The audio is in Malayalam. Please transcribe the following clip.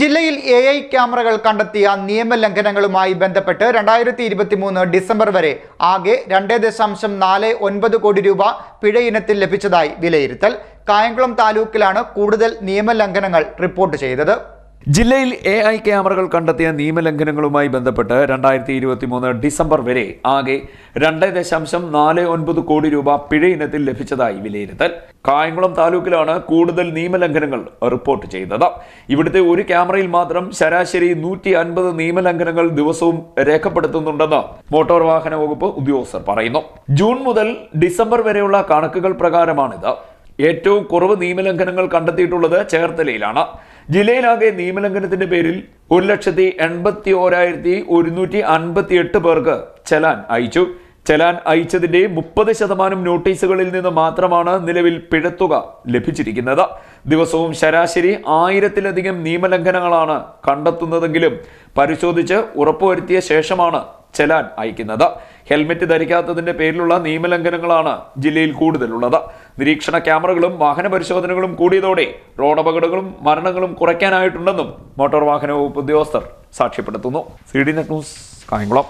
ജില്ലയിൽ എ ഐ ക്യാമറകൾ കണ്ടെത്തിയ നിയമലംഘനങ്ങളുമായി ബന്ധപ്പെട്ട് രണ്ടായിരത്തി ഇരുപത്തി മൂന്ന് ഡിസംബർ വരെ ആകെ രണ്ട് ദശാംശം നാല് ഒൻപത് കോടി രൂപ പിഴ ഇനത്തിൽ ലഭിച്ചതായി വിലയിരുത്തൽ. കായംകുളം താലൂക്കിലാണ് കൂടുതൽ നിയമലംഘനങ്ങൾ റിപ്പോർട്ട് ചെയ്തത്. ജില്ലയിൽ എ ഐ ക്യാമറകൾ കണ്ടെത്തിയ നിയമലംഘനങ്ങളുമായി ബന്ധപ്പെട്ട് രണ്ടായിരത്തി ഇരുപത്തി മൂന്ന് ഡിസംബർ വരെ ആകെ രണ്ട് ദശാംശം നാല് ഒൻപത് കോടി രൂപ പിഴ ഇനത്തിൽ ലഭിച്ചതായി വിലയിരുത്തൽ. കായംകുളം താലൂക്കിലാണ് കൂടുതൽ നിയമലംഘനങ്ങൾ റിപ്പോർട്ട് ചെയ്തത്. ഇവിടുത്തെ ഒരു ക്യാമറയിൽ മാത്രം ശരാശരി നൂറ്റി അൻപത് നിയമലംഘനങ്ങൾ ദിവസവും രേഖപ്പെടുത്തുന്നുണ്ടെന്ന് മോട്ടോർ വാഹന വകുപ്പ് ഉദ്യോഗസ്ഥർ പറയുന്നു. ജൂൺ മുതൽ ഡിസംബർ വരെയുള്ള കണക്കുകൾ പ്രകാരമാണിത്. ഏറ്റവും കുറവ് നിയമലംഘനങ്ങൾ കണ്ടെത്തിയിട്ടുള്ളത് ചേർത്തലയിലാണ്. ജില്ലയിലാകെ നിയമലംഘനത്തിന്റെ പേരിൽ ഒരു ലക്ഷത്തി എൺപത്തി ഓരായിരത്തി ഒരുന്നൂറ്റി അൻപത്തി എട്ട് പേർക്ക് ചലാൻ അയച്ചു. ചലാൻ അയച്ചതിന്റെ മുപ്പത് ശതമാനം നോട്ടീസുകളിൽ നിന്ന് മാത്രമാണ് നിലവിൽ പിഴത്തുക ലഭിച്ചിരിക്കുന്നത്. ദിവസവും ശരാശരി ആയിരത്തിലധികം നിയമലംഘനങ്ങളാണ് കണ്ടെത്തുന്നതെങ്കിലും പരിശോധിച്ച് ഉറപ്പുവരുത്തിയ ശേഷമാണ് ചെലാൻ അയക്കുന്നത്. ഹെൽമെറ്റ് ധരിക്കാത്തതിന്റെ പേരിലുള്ള നിയമലംഘനങ്ങളാണ് ജില്ലയിൽ കൂടുതലുള്ളത്. നിരീക്ഷണ ക്യാമറകളും വാഹന പരിശോധനകളും കൂടിയതോടെ റോഡ് അപകടങ്ങളും മരണങ്ങളും കുറയ്ക്കാനായിട്ടുണ്ടെന്നും മോട്ടോർ വാഹന വകുപ്പ് ഉദ്യോഗസ്ഥർ സാക്ഷ്യപ്പെടുത്തുന്നു. C D net news Kayamkulam.